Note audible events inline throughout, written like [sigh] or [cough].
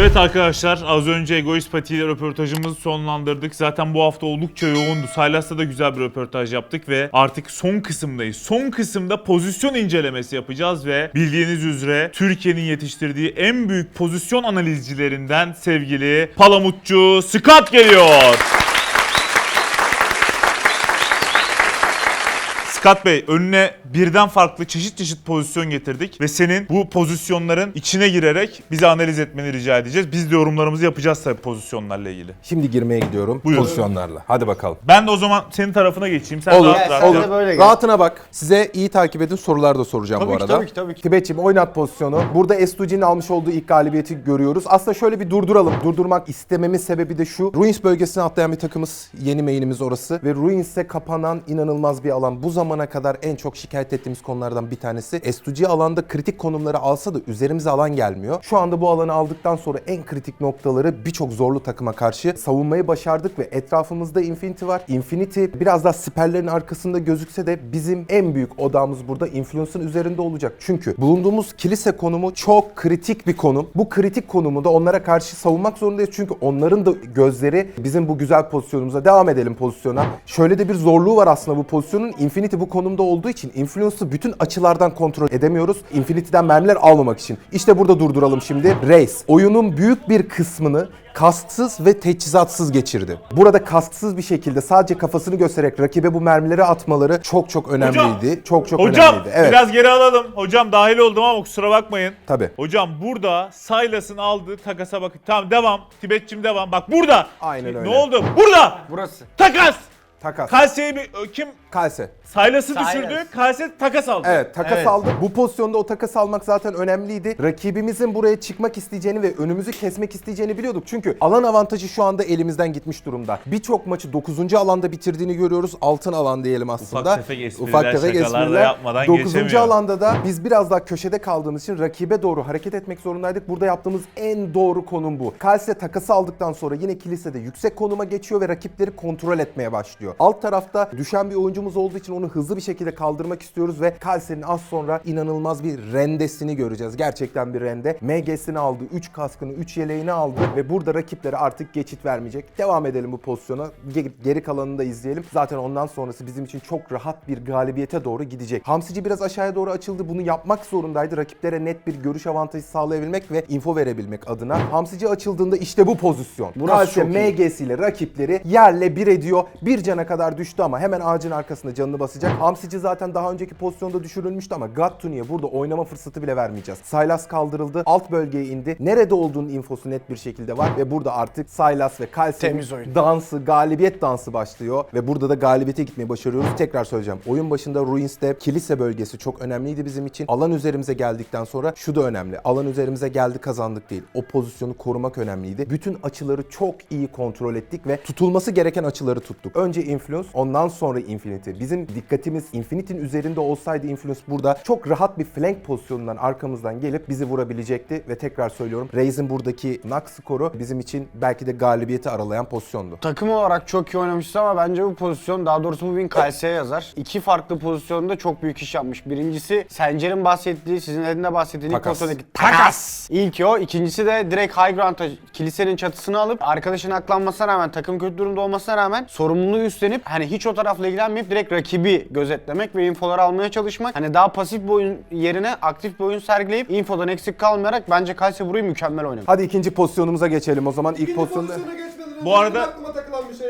Evet arkadaşlar az önce Egoist Pati ile röportajımızı sonlandırdık. Zaten bu hafta oldukça yoğundu. Saylas'ta da güzel bir röportaj yaptık ve artık son kısımdayız. Son kısımda pozisyon incelemesi yapacağız ve bildiğiniz üzere Türkiye'nin yetiştirdiği en büyük pozisyon analizcilerinden sevgili Palamutçu Scott geliyor. Scott Bey önüne birden farklı çeşit çeşit pozisyon getirdik ve senin bu pozisyonların içine girerek bize analiz etmeni rica edeceğiz. Biz de yorumlarımızı yapacağız tabii pozisyonlarla ilgili. Şimdi girmeye gidiyorum Buyurun. pozisyonlarla. Hadi bakalım. Ben de o zaman senin tarafına geçeyim. Sen Olur, rahat rahat olur. yap. böyle gel. Rahatına bak. Size iyi takip edin. Sorular da soracağım Tabii bu ki, arada. tabii ki, tabii ki. Tibetçim oynat pozisyonu. Burada Estuji'nin almış olduğu ilk galibiyeti görüyoruz. Aslında şöyle bir durduralım. Durdurmak istememin sebebi de şu. Ruins bölgesine atlayan bir takımız. Yeni main'imiz orası. Ve Ruins'e kapanan inanılmaz bir alan. Bu zamana kadar en çok şikayet ettiğimiz konulardan bir tanesi. Estuji alanda kritik konumları alsa da üzerimize alan gelmiyor. Şu anda bu alanı aldıktan sonra en kritik noktaları birçok zorlu takıma karşı savunmayı başardık ve etrafımızda Infinity var. Infinity biraz daha siperlerin arkasında gözükse de bizim en büyük odamız burada Influence'ın üzerinde olacak. Çünkü bulunduğumuz kilise konumu çok kritik bir konum. Bu kritik konumu da onlara karşı savunmak zorundayız. Çünkü onların da gözleri bizim bu güzel pozisyonumuza devam edelim pozisyona. Şöyle de bir zorluğu var aslında bu pozisyonun. Infinity bu konumda olduğu için Influence'ı bütün açılardan kontrol edemiyoruz. Infinity'den mermiler almamak için. İşte burada durduralım şimdi. Race. Oyunun büyük bir kısmını kasksız ve teçhizatsız geçirdi. Burada kasksız bir şekilde sadece kafasını göstererek rakibe bu mermileri atmaları çok çok önemliydi. çok çok Hocam önemliydi. Evet. biraz geri alalım. Hocam dahil oldum ama kusura bakmayın. Tabii. Hocam burada Silas'ın aldığı takasa bakın. Tamam devam. Tibetçim devam. Bak burada. Aynen öyle. Ne oldu? Burada. Burası. Takas. Takas. Kalse'yi bir kim? Kalse. Silas. düşürdü. Kalse takas aldı. Evet takas Evet. aldı. Bu pozisyonda o takas almak zaten önemliydi. Rakibimizin buraya çıkmak isteyeceğini ve önümüzü kesmek isteyeceğini biliyorduk. Çünkü alan avantajı şu anda elimizden gitmiş durumda. Birçok maçı 9. alanda bitirdiğini görüyoruz. Altın alan diyelim aslında. tefek espriler, şakalar da yapmadan 9. geçemiyor. alanda da biz biraz daha köşede kaldığımız için rakibe doğru hareket etmek zorundaydık. Burada yaptığımız en doğru konum bu. Kalse takası aldıktan sonra yine kilisede yüksek konuma geçiyor ve rakipleri kontrol etmeye başlıyor. Alt tarafta düşen bir oyuncumuz olduğu için onu hızlı bir şekilde kaldırmak istiyoruz ve Kalse'nin az sonra inanılmaz bir rendesini göreceğiz. Gerçekten bir rende. MG'sini aldı, 3 kaskını, 3 yeleğini aldı ve burada rakiplere artık geçit vermeyecek. Devam edelim bu pozisyona. Ge- Geri kalanını da izleyelim. Zaten ondan sonrası bizim için çok rahat bir galibiyete doğru gidecek. Hamsici biraz aşağıya doğru açıldı. Bunu yapmak zorundaydı. Rakiplere net bir görüş avantajı sağlayabilmek ve info verebilmek adına. Hamsici açıldığında işte bu pozisyon. Burası Kalse çok iyi. MG'siyle rakipleri yerle bir ediyor. Bir cana kadar düştü ama hemen ağacın arkasında canını basacak. Hamsici zaten daha önceki pozisyonda düşürülmüştü ama Gattuni'ye burada oynama fırsatı bile vermeyeceğiz. Sylas kaldırıldı. Alt bölgeye indi. Nerede olduğunun infosu net bir şekilde var ve burada artık Sylas ve oyun. dansı, galibiyet dansı başlıyor ve burada da galibiyete gitmeyi başarıyoruz. Tekrar söyleyeceğim. Oyun başında Ruins'te kilise bölgesi çok önemliydi bizim için. Alan üzerimize geldikten sonra şu da önemli. Alan üzerimize geldi kazandık değil. O pozisyonu korumak önemliydi. Bütün açıları çok iyi kontrol ettik ve tutulması gereken açıları tuttuk. Önce Influence, ondan sonra Infinity. Bizim dikkatimiz Infinity'nin üzerinde olsaydı Influence burada çok rahat bir flank pozisyonundan arkamızdan gelip bizi vurabilecekti ve tekrar söylüyorum Raze'in buradaki knock skoru bizim için belki de galibiyeti aralayan pozisyondu. Takım olarak çok iyi oynamışız ama bence bu pozisyon daha doğrusu bu win Kalse'ye yazar. İki farklı pozisyonda çok büyük iş yapmış. Birincisi Sencer'in bahsettiği, sizin elinde bahsettiğiniz ilk Takas. pozisyondaki takas. İlki o. İkincisi de direkt high ground'a kilisenin çatısını alıp arkadaşın aklanmasına rağmen, takım kötü durumda olmasına rağmen sorumluluğu üstlenip hani hiç o tarafla ilgilenmeyip direkt rakibi gözetlemek ve infoları almaya çalışmak. Hani daha pasif bir oyun yerine aktif bir oyun sergileyip infodan eksik kalmayarak bence Kalse burayı mükemmel oynamış. Hadi ikinci pozisyonumuza geçelim o zaman. İlk İkinci pozisyonda... pozisyona geçmeden önce Bu arada- benim aklıma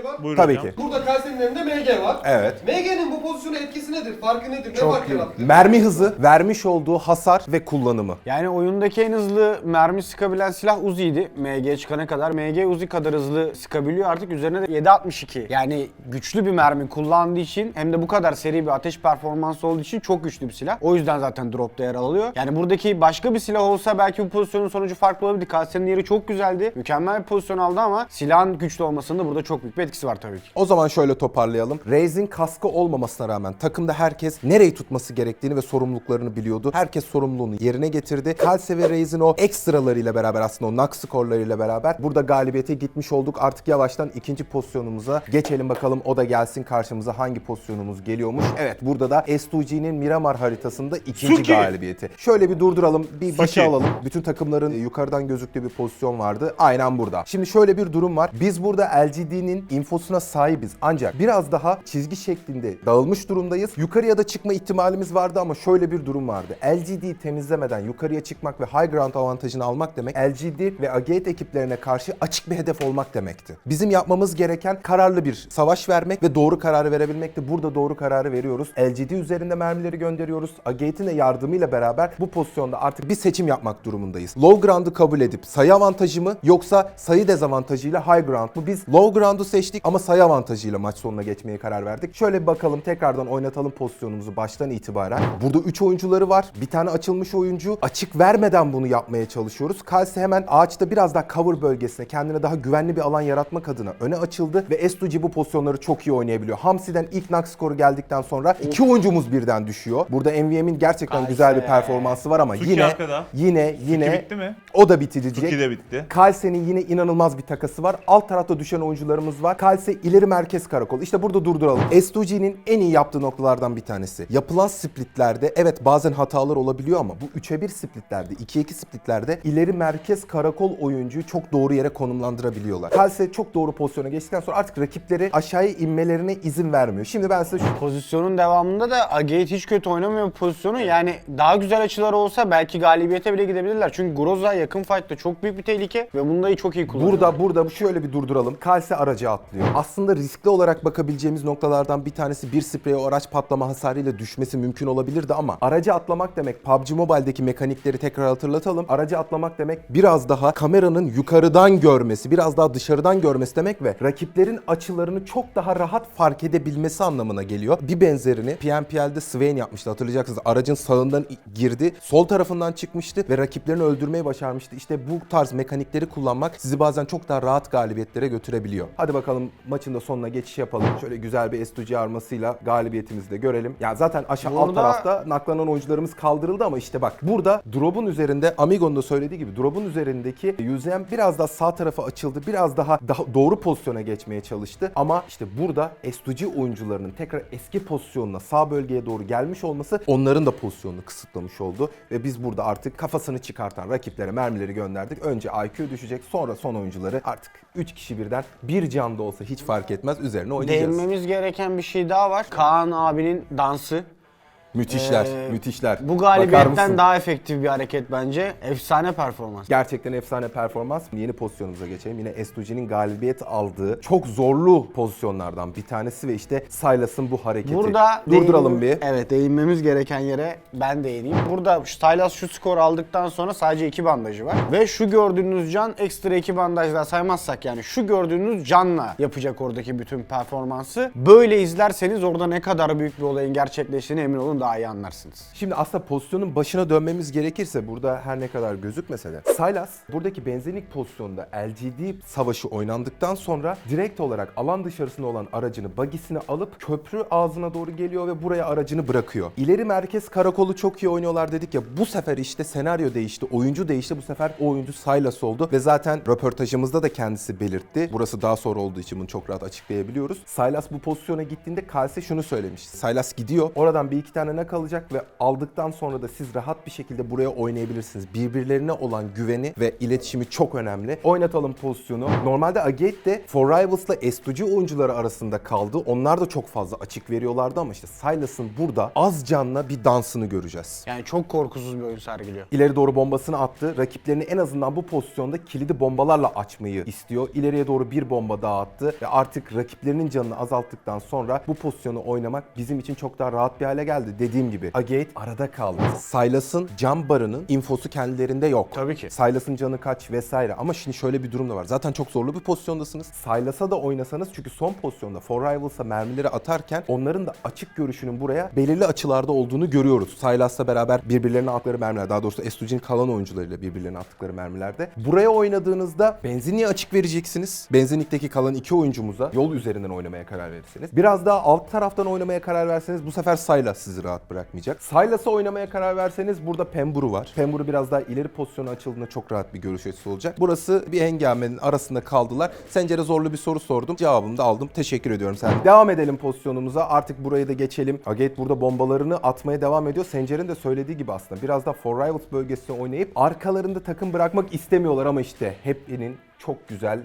şey var. Buyurun Tabii hocam. ki. Burada Kalse'nin elinde MG var. Evet. MG'nin bu pozisyona etkisi nedir? Farkı nedir? Ne Çok fark yarattı? Mermi hızı, vermiş olduğu hasar ve kullanımı. Yani oyundaki en hızlı mermi sıkabilen silah Uzi'ydi. MG çıkana kadar. MG Uzi kadar hızlı sıkabiliyor artık. Üzerine de 7.62. Yani güçlü bir mermi kullandığı için hem de bu kadar seri bir ateş performansı olduğu için çok güçlü bir silah. O yüzden zaten dropta yer alıyor. Yani buradaki başka bir silah olsa belki bu pozisyonun sonucu farklı olabilirdi. Kalse'nin yeri çok güzeldi. Mükemmel bir pozisyon aldı ama silahın güçlü olmasının da burada çok büyük bir etkisi var tabii ki. O zaman şöyle toparlayalım. Reis'in kaskı olmamasına rağmen takımda herkes nereyi tutması gerektiğini ve sorumluluklarını biliyordu. Herkes sorumluluğunu yerine getirdi. Kalse ve Reis'in o ekstralarıyla beraber aslında o knock skorlarıyla beraber burada galibiyete gitmiş olduk. Artık yavaştan ikinci pozisyonumuza geçelim bakalım o da gelsin karşımıza hangi pozisyonumuz geliyormuş. Evet burada da S2G'nin Miramar haritasında ikinci Suki. galibiyeti. Şöyle bir durduralım, bir başa Suki. alalım. Bütün takımların yukarıdan gözüktüğü bir pozisyon vardı. Aynen burada. Şimdi şöyle bir durum var. Biz burada LGD'nin infosuna sahibiz. Ancak biraz daha çizgi şeklinde dağılmış durumdayız. Yukarıya da çıkma ihtimalimiz vardı ama şöyle bir durum vardı. LGD'yi temizlemeden yukarıya çıkmak ve high ground avantajını almak demek LGD ve Agate ekiplerine karşı açık bir hedef olmak demekti. Bizim yapmamız gereken kararlı bir savaş vermek ve doğru kararı verebilmekti. Burada doğru kararı veriyoruz. LGD üzerinde mermileri gönderiyoruz. Agate'in de yardımıyla beraber bu pozisyonda artık bir seçim yapmak durumundayız. Low ground'u kabul edip sayı avantajı mı yoksa sayı dezavantajıyla high ground mu? Biz low ground'u seçtik ama sayı avantajıyla maç sonuna geçmeye karar verdik. Şöyle bir bakalım tekrardan oynatalım pozisyonumuzu baştan itibaren. Burada 3 oyuncuları var. Bir tane açılmış oyuncu. Açık vermeden bunu yapmaya çalışıyoruz. Kalsi hemen ağaçta biraz daha cover bölgesine kendine daha güvenli bir alan yaratmak adına öne açıldı ve Estuji bu pozisyonları çok iyi oynayabiliyor. Hamsi'den ilk knock skoru geldikten sonra iki oyuncumuz birden düşüyor. Burada MVM'in gerçekten Kalse. güzel bir performansı var ama Suki yine arkada. yine yine bitti mi? o da bitirecek. Suki de bitti. Kalse'nin yine inanılmaz bir takası var. Alt tarafta düşen oyuncularımız var. Kalse ileri merkez karakol. İşte burada durduralım. S2G'nin en iyi yaptığı noktalardan bir tanesi. Yapılan splitlerde evet bazen hatalar olabiliyor ama bu 3'e 1 splitlerde, 2'ye 2 splitlerde ileri merkez karakol oyuncuyu çok doğru yere konumlandırabiliyorlar. Kalse çok doğru pozisyona geçtikten sonra artık rakipleri aşağıya inmelerine izin vermiyor. Şimdi ben size şu Pozisyonun devamında da Agate hiç kötü oynamıyor pozisyonu. Yani daha güzel açılar olsa belki galibiyete bile gidebilirler. Çünkü Groza yakın fight'ta çok büyük bir tehlike ve bunu da çok iyi kullanıyor. Burada burada şöyle bir durduralım. Kalse aracı atlıyor. Aslında riskli olarak bakabileceğimiz noktalardan bir tanesi bir spreye araç patlama hasarıyla düşmesi mümkün olabilirdi ama aracı atlamak demek PUBG Mobile'deki mekanikleri tekrar hatırlatalım. Aracı atlamak demek biraz daha kameranın yukarıdan görmesi, biraz daha dışarıdan görmesi demek ve rakiplerin açılarını çok daha rahat fark edebilmesi anlamına geliyor. Bir benzerini PNPL'de Swain yapmıştı hatırlayacaksınız. Aracın sağından girdi, sol tarafından çıkmıştı ve rakiplerini öldürmeyi başarmıştı. İşte bu tarz mekanikleri kullanmak sizi bazen çok daha rahat galibiyetlere götürebiliyor. Hadi bakalım maçın da sonuna geçiş yapalım. Şöyle güzel bir S2G armasıyla galibiyetimizi de görelim. Ya zaten aşağı alt Burada- tarafta naklanan oyuncularımız kaldırıldı ama işte bak burada drop'un üzerinde Amigo'nun da söylediği gibi drop'un üzerindeki yüzem biraz daha sağ tarafa açıldı. Biraz daha, daha doğru pozisyona geçmeye çalıştı. Ama işte burada S2G oyuncularının tekrar eski pozisyonuna sağ bölgeye doğru gelmiş olması onların da pozisyonunu kısıtlamış oldu. Ve biz burada artık kafasını çıkartan rakiplere mermileri gönderdik. Önce IQ düşecek sonra son oyuncuları artık 3 kişi birden bir can da olsa hiç fark etmez üzerine oynayacağız. Değinmemiz gereken bir şey daha var. Kaan abinin dansı. Müthişler, Ee, müthişler. Bu Bakar mısın? galibiyetten daha efektif bir hareket bence. Efsane performans. Gerçekten efsane performans. Yeni pozisyonumuza geçelim. Yine S2G'nin galibiyet aldığı çok zorlu pozisyonlardan bir tanesi ve işte Silas'ın bu hareketi. Burada durduralım değin- bir. Evet değinmemiz gereken yere ben değineyim. Burada Stylas şu skor aldıktan sonra sadece iki bandajı var. Ve şu gördüğünüz can ekstra iki bandaj daha saymazsak yani şu gördüğünüz canla yapacak oradaki bütün performansı. Böyle izlerseniz orada ne kadar büyük bir olayın gerçekleştiğine emin olun daha iyi anlarsınız. Şimdi aslında pozisyonun başına dönmemiz gerekirse burada her ne kadar gözükmese de Silas buradaki benzinlik pozisyonda LGD savaşı oynandıktan sonra direkt olarak alan dışarısında olan aracını bagisine alıp köprü ağzına doğru geliyor ve buraya aracını bırakıyor. İleri merkez karakolu çok iyi oynuyorlar dedik ya bu sefer işte senaryo değişti, oyuncu değişti. Bu sefer o oyuncu Silas oldu ve zaten röportajımızda da kendisi belirtti. Burası daha sonra olduğu için bunu çok rahat açıklayabiliyoruz. Silas bu pozisyona gittiğinde Kalse şunu söylemiş. Silas gidiyor. Oradan bir iki tane ne kalacak ve aldıktan sonra da siz rahat bir şekilde buraya oynayabilirsiniz. Birbirlerine olan güveni ve iletişimi çok önemli. Oynatalım pozisyonu. Normalde Agate de For Rivals'la S2G oyuncuları arasında kaldı. Onlar da çok fazla açık veriyorlardı ama işte Silas'ın burada az canla bir dansını göreceğiz. Yani çok korkusuz bir oyun sergiliyor. İleri doğru bombasını attı. Rakiplerini en azından bu pozisyonda kilidi bombalarla açmayı istiyor. İleriye doğru bir bomba daha attı ve artık rakiplerinin canını azalttıktan sonra bu pozisyonu oynamak bizim için çok daha rahat bir hale geldi. Dediğim gibi Agate arada kaldı. Sylas'ın cam barının infosu kendilerinde yok. Tabii ki. Sylas'ın canı kaç vesaire ama şimdi şöyle bir durum da var. Zaten çok zorlu bir pozisyondasınız. Sylas'a da oynasanız çünkü son pozisyonda For Rivals'a mermileri atarken onların da açık görüşünün buraya belirli açılarda olduğunu görüyoruz. Sylas'la beraber birbirlerine attıkları mermiler, daha doğrusu Estuji'nin kalan oyuncularıyla birbirlerine attıkları mermilerde. Buraya oynadığınızda benzinliğe açık vereceksiniz. Benzinlikteki kalan iki oyuncumuza yol üzerinden oynamaya karar verirsiniz. Biraz daha alt taraftan oynamaya karar verseniz bu sefer Sylas sizi rahat bırakmayacak. Sylas'a oynamaya karar verseniz burada Pemburu var. Pemburu biraz daha ileri pozisyona açıldığında çok rahat bir görüş açısı olacak. Burası bir hengamenin arasında kaldılar. Sencer'e zorlu bir soru sordum. Cevabımı da aldım. Teşekkür ediyorum sen. Devam edelim pozisyonumuza. Artık burayı da geçelim. Agate burada bombalarını atmaya devam ediyor. Sencer'in de söylediği gibi aslında biraz da For Rivals bölgesine oynayıp arkalarında takım bırakmak istemiyorlar ama işte Happy'nin çok güzel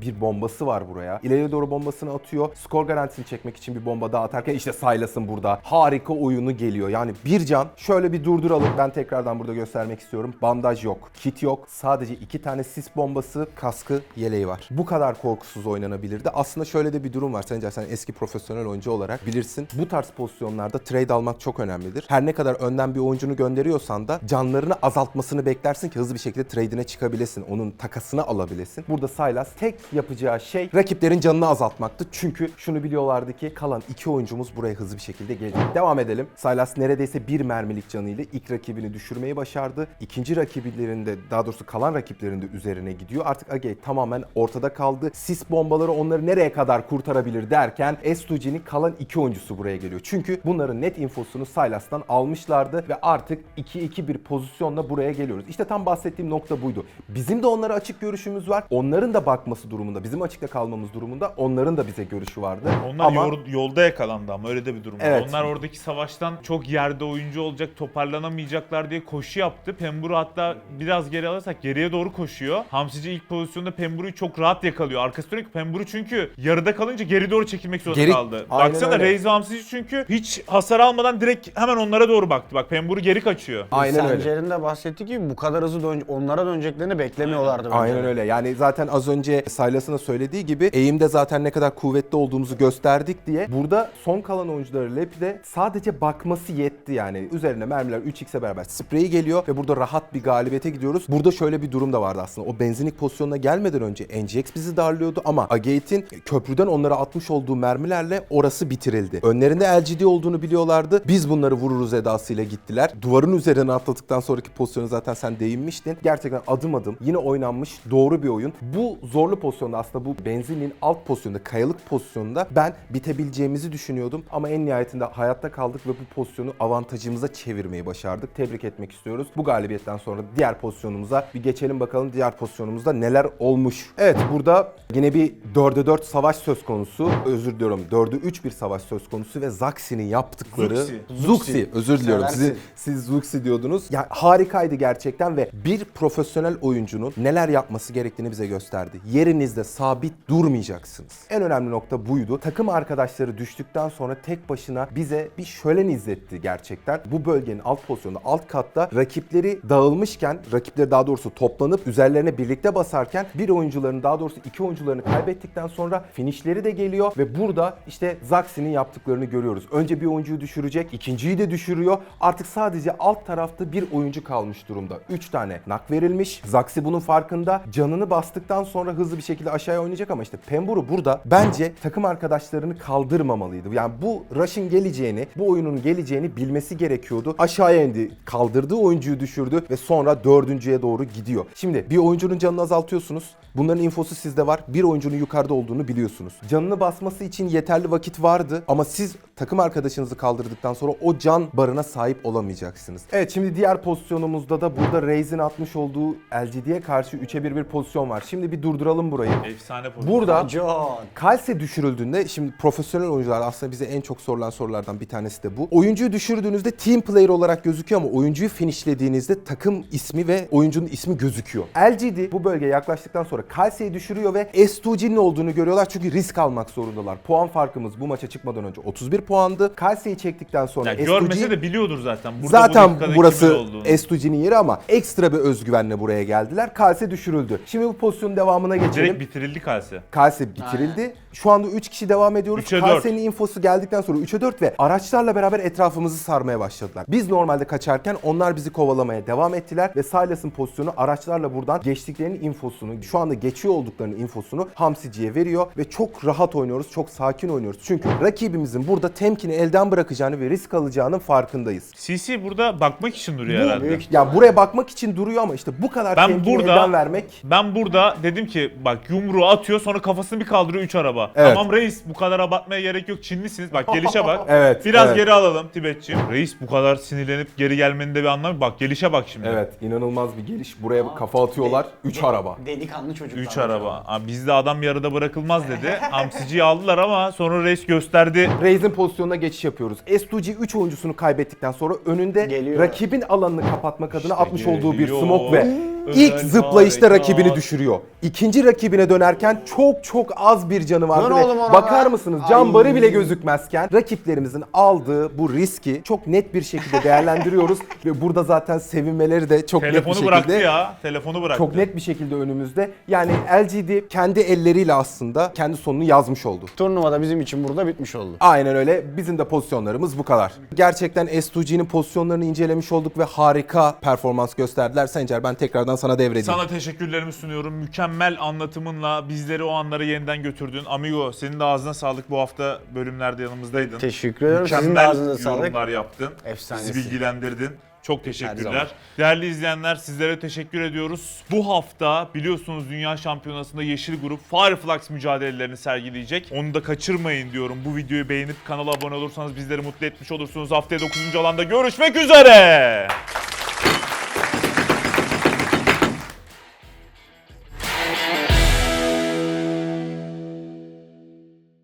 bir bombası var buraya. İleriye doğru bombasını atıyor. Skor garantisini çekmek için bir bomba daha atarken işte Sylas'ın burada harika oyunu geliyor. Yani bir can. Şöyle bir durduralım. Ben tekrardan burada göstermek istiyorum. Bandaj yok. Kit yok. Sadece iki tane sis bombası, kaskı, yeleği var. Bu kadar korkusuz oynanabilirdi. Aslında şöyle de bir durum var. Sence sen eski profesyonel oyuncu olarak bilirsin. Bu tarz pozisyonlarda trade almak çok önemlidir. Her ne kadar önden bir oyuncunu gönderiyorsan da canlarını azaltmasını beklersin ki hızlı bir şekilde trade'ine çıkabilesin. Onun takasını alabilesin. Burada Sylas tek yapacağı şey rakiplerin canını azaltmaktı. Çünkü şunu biliyorlardı ki kalan iki oyuncumuz buraya hızlı bir şekilde gelecek. Devam edelim. Sylas neredeyse bir mermilik canıyla ilk rakibini düşürmeyi başardı. İkinci rakiplerinde daha doğrusu kalan rakiplerinde üzerine gidiyor. Artık Agate tamamen ortada kaldı. Sis bombaları onları nereye kadar kurtarabilir derken S2G'nin kalan iki oyuncusu buraya geliyor. Çünkü bunların net infosunu Sylas'tan almışlardı ve artık 2-2 bir pozisyonla buraya geliyoruz. İşte tam bahsettiğim nokta buydu. Bizim de onlara açık görüşümüz var. Onların da bakması durumunda, bizim açıkta kalmamız durumunda onların da bize görüşü vardı. Onlar Ama yor- yolda yakalandı ama öyle de bir durum. Evet. Onlar oradaki savaştan çok yerde oyuncu olacak, toparlanamayacaklar diye koşu yaptı. Pemburu hatta biraz geri alırsak geriye doğru koşuyor. Hamsici ilk pozisyonda Pemburu'yu çok rahat yakalıyor. Arkası dönük Pemburu çünkü yarıda kalınca geri doğru çekilmek zorunda Geri- kaldı. Aynen Baksana öyle. Reis ve Hamsici çünkü hiç hasar almadan direkt hemen onlara doğru baktı. Bak Pemburu geri kaçıyor. aynen öyle. Sencer'in de bahsettiği gibi bu kadar hızlı dön- onlara döneceklerini beklemiyorlardı bence. Aynen öyle. Yani zaten az önce Silas'ın da söylediği gibi eğimde zaten ne kadar kuvvetli olduğumuzu gösterdik diye burada son kalan oyuncuları Lepi'de sadece bakması yetti yani. Üzerine mermiler 3x'e beraber spreyi geliyor ve burada rahat bir galibiyete gidiyoruz. Burada şöyle bir durum da vardı aslında. O benzinlik pozisyonuna gelmeden önce NGX bizi darlıyordu ama Agate'in köprüden onlara atmış olduğu mermilerle orası bitirildi. Önlerinde LGD olduğunu biliyorlardı. Biz bunları vururuz edasıyla gittiler. Duvarın üzerine atladıktan sonraki pozisyonu zaten sen değinmiştin. Gerçekten adım adım yine oynanmış doğru bir oyun. Bu zorlu pozisyonda aslında bu benzinliğin alt pozisyonunda, kayalık pozisyonunda ben bitebileceğimizi düşünüyordum. Ama en nihayetinde hayatta kaldık ve bu pozisyonu avantajımıza çevirmeyi başardık. Tebrik etmek istiyoruz. Bu galibiyetten sonra diğer pozisyonumuza bir geçelim bakalım diğer pozisyonumuzda neler olmuş. Evet burada yine bir 4'e 4 savaş söz konusu. Özür diliyorum. 4'e 3 bir savaş söz konusu ve Zaxi'nin yaptıkları... Zuxi. Zuxi. Özür diliyorum. Seversin. Sizi, siz Zuxi diyordunuz. Ya harikaydı gerçekten ve bir profesyonel oyuncunun neler yapması gerektiğini bize gösterdi. Yerinizde sabit durmayacaksınız. En önemli nokta buydu. Takım arkadaşları düştükten sonra tek başına bize bir şölen izletti gerçekten. Bu bölgenin alt pozisyonunda, alt katta rakipleri dağılmışken, rakipleri daha doğrusu toplanıp üzerlerine birlikte basarken bir oyuncuların daha doğrusu iki oyuncularını kaybettikten sonra finişleri de geliyor ve burada işte Zaxi'nin yaptıklarını görüyoruz. Önce bir oyuncuyu düşürecek, ikinciyi de düşürüyor. Artık sadece alt tarafta bir oyuncu kalmış durumda. 3 tane nak verilmiş. Zaxi bunun farkında. Canını bastıktan sonra hızlı bir şekilde aşağıya oynayacak ama işte Pemburu burada bence takım arkadaşlarını kaldırmamalıydı. Yani bu rush'ın geleceğini, bu oyunun geleceğini bilmesi gerekiyordu. Aşağıya indi, kaldırdığı oyuncuyu düşürdü ve sonra dördüncüye doğru gidiyor. Şimdi bir oyuncunun canını azaltıyorsunuz. Bunların infosu sizde var. Bir oyuncunun yukarıda olduğunu biliyorsunuz. Canını basması için yeterli vakit vardı ama siz takım arkadaşınızı kaldırdıktan sonra o can barına sahip olamayacaksınız. Evet şimdi diğer pozisyonumuzda da burada Reis'in atmış olduğu LGD'ye karşı 3'e 1 bir pozisyon var. Şimdi bir durduralım burayı. Efsane pozisyon. Burada John. Kalse düşürüldüğünde şimdi profesyonel oyuncular aslında bize en çok sorulan sorulardan bir tanesi de bu. Oyuncuyu düşürdüğünüzde team player olarak gözüküyor ama oyuncuyu finishlediğinizde takım ismi ve oyuncunun ismi gözüküyor. LGD bu bölgeye yaklaştıktan sonra Kalse'yi düşürüyor ve S2G'nin olduğunu görüyorlar çünkü risk almak zorundalar. Puan farkımız bu maça çıkmadan önce 31 puandı. Kalse'yi çektikten sonra Ya S2G görmese de biliyordur zaten. Burada bu Zaten kimin burası olduğunu. S2G'nin yeri ama ekstra bir özgüvenle buraya geldiler. Kalse düşürüldü. Şimdi bu pozisyonun devamına geçelim. Direkt bitirildi kalse. Kalse bitirildi Şu anda 3 kişi devam ediyoruz. Üçe. Kalse'nin infosu geldikten sonra 3'e 4 ve araçlarla beraber etrafımızı sarmaya başladılar. Biz normalde kaçarken onlar bizi kovalamaya devam ettiler ve Silas'ın pozisyonu araçlarla buradan geçtiklerinin infosunu, şu anda geçiyor olduklarının infosunu Hamsici'ye veriyor ve çok rahat oynuyoruz, çok sakin oynuyoruz. Çünkü rakibimizin burada temkini elden bırakacağını ve risk alacağının farkındayız. CC burada bakmak için duruyor Bu herhalde. Ya buraya bakmak için duruyor ama işte bu kadar Ben temkini burada- elden vermek Ben burada dedim ki bak yumruğu atıyor sonra kafasını bir kaldırıyor 3 araba. Evet. Tamam reis bu kadar abartmaya gerek yok Çinlisiniz. Bak gelişe bak. [laughs] Evet, Biraz evet. geri alalım Tibetçiğim. Reis bu kadar sinirlenip geri gelmenin de bir anlamı yok. Bak gelişe bak şimdi. Evet, inanılmaz bir geliş. Buraya kafa atıyorlar. 3 araba. Delikanlı çocuklar. 3 araba. Abi bizde adam yarıda bırakılmaz dedi. [laughs] Hamsiciyi aldılar ama sonra reis gösterdi. Raze'in pozisyonuna geçiş yapıyoruz. S2G 3 oyuncusunu kaybettikten sonra önünde Geliyor. rakibin alanını kapatmak adına atmış olduğu bir geliyor. smoke ve ilk zıplayışta rakibini düşürüyor. İkinci rakibine dönerken çok çok az bir canı vardı Dön ve oğlum ona bakar be. mısınız can barı bile gözükmezken rakiplerimizin aldığı bu riski çok net bir şekilde değerlendiriyoruz [laughs] ve burada zaten sevinmeleri de çok net bir Telefonu şekilde bıraktı ya. Telefonu bıraktı. çok net bir şekilde önümüzde. Yani LGD kendi elleriyle aslında kendi sonunu yazmış oldu. Turnuvada bizim için burada bitmiş oldu. Aynen öyle. Bizim de pozisyonlarımız bu kadar. Gerçekten S2G'nin pozisyonlarını incelemiş olduk ve harika performans gösterdiler. Sencer ben tekrardan sana devredeyim. Sana teşekkürlerimi sunuyorum. Mükemmel anlatımınla bizleri o anlara yeniden götürdün. Amigo senin de ağzına sağlık. Bu hafta bölümlerde yanımızdaydın. Teşekkür ederim. Sizin de Mükemmel ağzınıza sağlık. yorumlar yaptın. Efsanesi. Bizi bilgilendirdin. Çok teşekkürler. Değerli izleyenler sizlere teşekkür ediyoruz. Bu hafta biliyorsunuz Dünya Şampiyonası'nda Yeşil Grup Fireflux mücadelelerini sergileyecek. Onu da kaçırmayın diyorum. Bu videoyu beğenip kanala abone olursanız bizleri mutlu etmiş olursunuz. Haftaya 9. alanda görüşmek üzere.